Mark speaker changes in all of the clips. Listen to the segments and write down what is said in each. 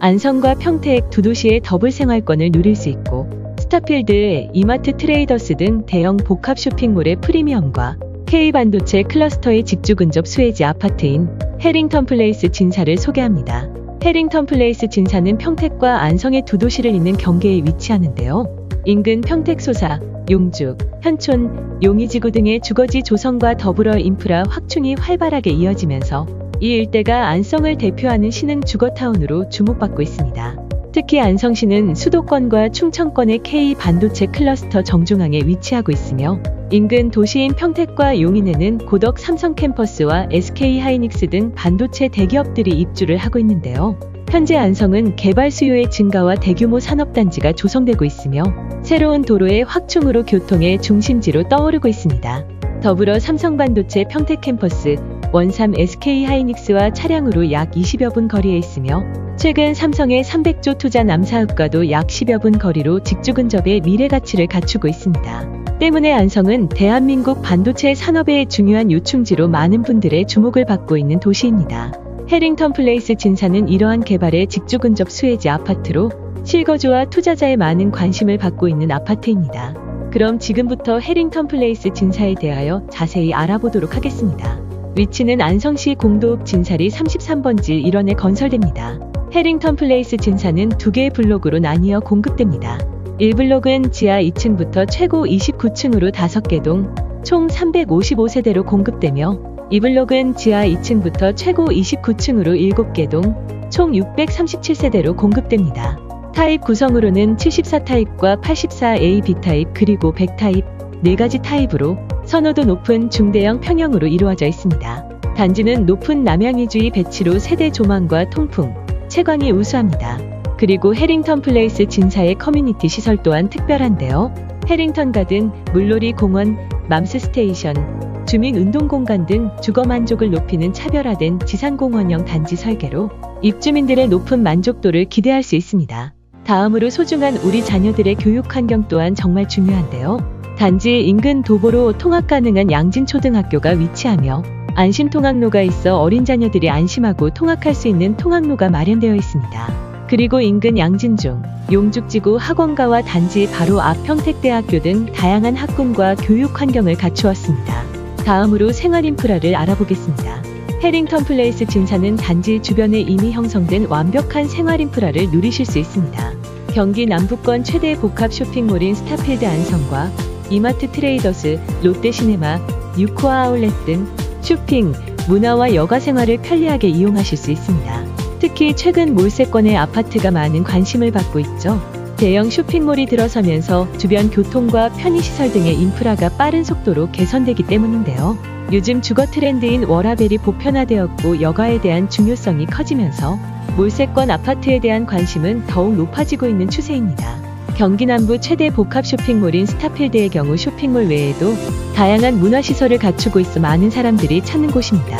Speaker 1: 안성과 평택 두 도시의 더블 생활권을 누릴 수 있고 스타필드, 이마트 트레이더스 등 대형 복합 쇼핑몰의 프리미엄과 K반도체 클러스터의 직주 근접 수혜지 아파트인 해링턴 플레이스 진사를 소개합니다. 해링턴 플레이스 진사는 평택과 안성의 두 도시를 잇는 경계에 위치하는데요. 인근 평택 소사, 용죽, 현촌, 용이지구 등의 주거지 조성과 더불어 인프라 확충이 활발하게 이어지면서 이 일대가 안성을 대표하는 신흥 주거타운으로 주목받고 있습니다. 특히 안성시는 수도권과 충청권의 K 반도체 클러스터 정중앙에 위치하고 있으며 인근 도시인 평택과 용인에는 고덕 삼성 캠퍼스와 SK 하이닉스 등 반도체 대기업들이 입주를 하고 있는데요. 현재 안성은 개발 수요의 증가와 대규모 산업단지가 조성되고 있으며 새로운 도로의 확충으로 교통의 중심지로 떠오르고 있습니다. 더불어 삼성반도체 평택 캠퍼스, 원삼 SK 하이닉스와 차량으로 약 20여 분 거리에 있으며 최근 삼성의 300조 투자 남사읍과도 약 10여 분 거리로 직주 근접의 미래 가치를 갖추고 있습니다. 때문에 안성은 대한민국 반도체 산업의 중요한 요충지로 많은 분들의 주목을 받고 있는 도시입니다. 해링턴 플레이스 진사는 이러한 개발의 직주 근접 수혜지 아파트로 실거주와 투자자의 많은 관심을 받고 있는 아파트입니다. 그럼 지금부터 해링턴 플레이스 진사에 대하여 자세히 알아보도록 하겠습니다. 위치는 안성시 공도읍 진사리 33번지 1원에 건설됩니다. 해링턴 플레이스 진사는 두 개의 블록으로 나뉘어 공급됩니다. 1블록은 지하 2층부터 최고 29층으로 5개 동, 총 355세대로 공급되며 2블록은 지하 2층부터 최고 29층으로 7개 동, 총 637세대로 공급됩니다. 타입 구성으로는 74타입과 84A B타입 그리고 100타입 4가지 타입으로 선호도 높은 중대형 평형으로 이루어져 있습니다. 단지는 높은 남양이주의 배치로 세대 조망과 통풍, 채광이 우수합니다. 그리고 해링턴 플레이스 진사의 커뮤니티 시설 또한 특별한데요. 해링턴 가든, 물놀이 공원, 맘스 스테이션, 주민 운동 공간 등 주거 만족을 높이는 차별화된 지상공원형 단지 설계로 입주민들의 높은 만족도를 기대할 수 있습니다. 다음으로 소중한 우리 자녀들의 교육 환경 또한 정말 중요한데요. 단지 인근 도보로 통학 가능한 양진초등학교가 위치하며 안심통학로가 있어 어린 자녀들이 안심하고 통학할 수 있는 통학로가 마련되어 있습니다. 그리고 인근 양진중, 용죽지구 학원가와 단지 바로 앞 평택대학교 등 다양한 학군과 교육 환경을 갖추었습니다. 다음으로 생활 인프라를 알아보겠습니다. 해링턴 플레이스 진사는 단지 주변에 이미 형성된 완벽한 생활 인프라를 누리실 수 있습니다. 경기 남부권 최대 복합 쇼핑몰인 스타필드 안성과 이마트 트레이더스, 롯데시네마, 유코아 아울렛 등 쇼핑, 문화와 여가 생활을 편리하게 이용하실 수 있습니다. 특히 최근 몰세권의 아파트가 많은 관심을 받고 있죠. 대형 쇼핑몰이 들어서면서 주변 교통과 편의시설 등의 인프라가 빠른 속도로 개선되기 때문인데요. 요즘 주거 트렌드인 워라벨이 보편화되었고 여가에 대한 중요성이 커지면서 몰세권 아파트에 대한 관심은 더욱 높아지고 있는 추세입니다. 경기 남부 최대 복합 쇼핑몰인 스타필드의 경우 쇼핑몰 외에도 다양한 문화시설을 갖추고 있어 많은 사람들이 찾는 곳입니다.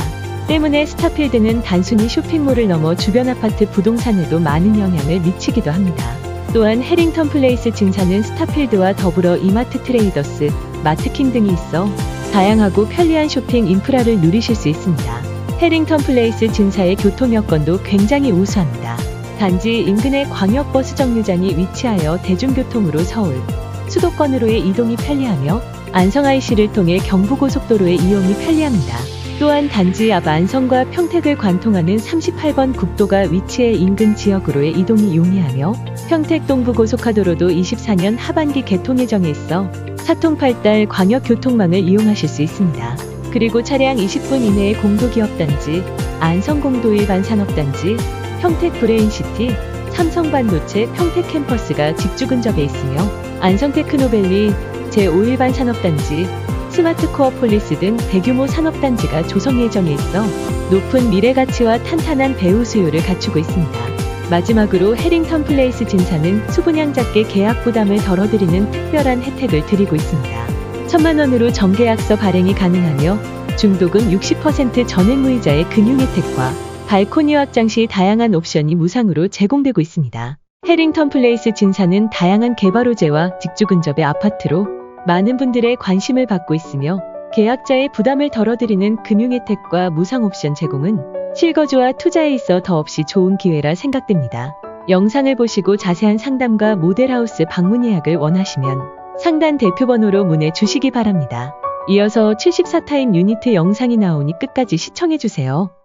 Speaker 1: 때문에 스타필드는 단순히 쇼핑몰을 넘어 주변 아파트 부동산에도 많은 영향을 미치기도 합니다. 또한 해링턴 플레이스 증사는 스타필드와 더불어 이마트 트레이더스, 마트킹 등이 있어 다양하고 편리한 쇼핑 인프라를 누리실 수 있습니다. 해링턴 플레이스 진사의 교통 여건도 굉장히 우수합니다. 단지 인근의 광역버스 정류장이 위치하여 대중교통으로 서울, 수도권으로의 이동이 편리하며 안성 IC를 통해 경부고속도로의 이용이 편리합니다. 또한 단지 앞 안성과 평택을 관통하는 38번 국도가 위치해 인근 지역으로의 이동이 용이하며 평택 동부고속화도로도 24년 하반기 개통 예정에 있어 사통팔달 광역교통망을 이용하실 수 있습니다. 그리고 차량 20분 이내의 공도기업단지, 안성공도 일반 산업단지, 평택 브레인시티, 삼성반도체 평택 캠퍼스가 직주 근접해 있으며 안성테크노밸리 제5일반 산업단지, 스마트코어 폴리스 등 대규모 산업단지가 조성 예정에 있어 높은 미래 가치와 탄탄한 배후 수요를 갖추고 있습니다. 마지막으로 해링턴 플레이스 진사는 수분양자께 계약 부담을 덜어드리는 특별한 혜택을 드리고 있습니다. 천만 원으로 정계약서 발행이 가능하며 중도금 60% 전액 무이자의 금융 혜택과 발코니 확장 시 다양한 옵션이 무상으로 제공되고 있습니다. 해링턴 플레이스 진사는 다양한 개발 호재와 직주 근접의 아파트로 많은 분들의 관심을 받고 있으며 계약자의 부담을 덜어드리는 금융 혜택과 무상 옵션 제공은 실거주와 투자에 있어 더없이 좋은 기회라 생각됩니다. 영상을 보시고 자세한 상담과 모델하우스 방문 예약을 원하시면 상단 대표번호로 문의 주시기 바랍니다. 이어서 74타임 유니트 영상이 나오니 끝까지 시청해주세요.